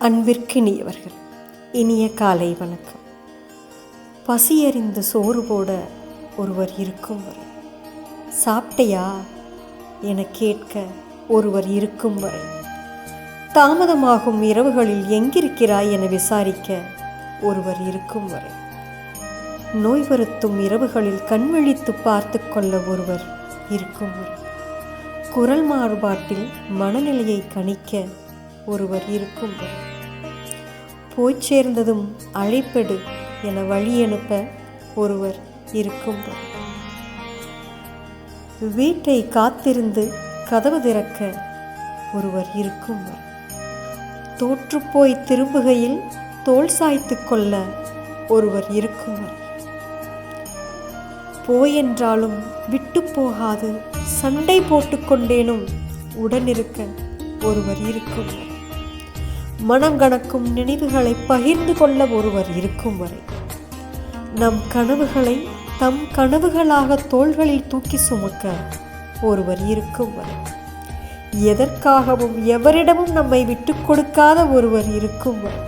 அன்பிற்கினியவர்கள். இனிய காலை வணக்கம். பசியறிந்து சோறு போட ஒருவர் இருக்கும் வரை. சாப்பிட்டையா? என கேட்க ஒருவர் இருக்கும் வரை. தாமதமாகும் இரவுகளில் எங்கிருக்கிறாய் என விசாரிக்க ஒருவர் இருக்கும் வரை. நோய் வருத்தும் இரவுகளில் கண்விழித்து பார்த்து கொள்ள ஒருவர் இருக்கும் வரை. குரல் மாறுபாட்டில் மனநிலையை கணிக்க ஒருவர் இருக்கும் போய் சேர்ந்ததும் அழைப்பெடு என வழி அனுப்ப ஒருவர் இருக்கும் வீட்டை காத்திருந்து கதவு திறக்க ஒருவர் இருக்கும் தோற்றுப்போய் திரும்புகையில் தோல் சாய்த்து கொள்ள ஒருவர் இருக்கும் போயென்றாலும் போய் என்றாலும் விட்டு போகாது சண்டை போட்டுக்கொண்டேனும் உடனிருக்க ஒருவர் இருக்கும் மனம் கணக்கும் நினைவுகளை பகிர்ந்து கொள்ள ஒருவர் இருக்கும் வரை நம் கனவுகளை தம் கனவுகளாக தோள்களில் தூக்கி சுமக்க ஒருவர் இருக்கும் வரை எதற்காகவும் எவரிடமும் நம்மை விட்டு கொடுக்காத ஒருவர் இருக்கும் வரை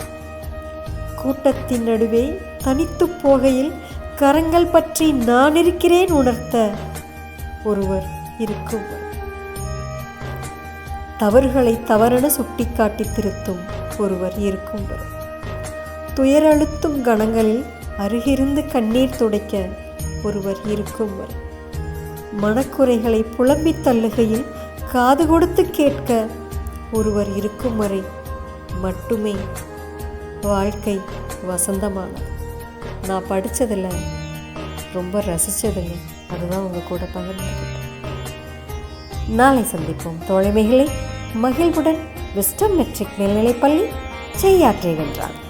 கூட்டத்தின் நடுவே தனித்து போகையில் கரங்கள் பற்றி நான் இருக்கிறேன் உணர்த்த ஒருவர் இருக்கும் வரை. தவறுகளை தவறென சுட்டிக்காட்டி திருத்தும் ஒருவர் இருக்கும் துயரழுத்தும் கணங்களில் அருகிருந்து கண்ணீர் துடைக்க ஒருவர் இருக்கும் மனக்குறைகளை புலம்பி தள்ளுகையில் காது கொடுத்து கேட்க ஒருவர் இருக்கும் வரை மட்டுமே வாழ்க்கை வசந்தமானது. நான் படித்ததில் ரொம்ப ரசித்ததில்லை அதுதான் உங்கள் கூட பகிர்ந்துக்கிட்டேன். நாளை சந்திப்போம். தோழமைகளை மகிழ்வுடன் விஸ்டம் மெட்ரிக் மேல்நிலைப்பள்ளி செய்யாற்றை வென்றார்.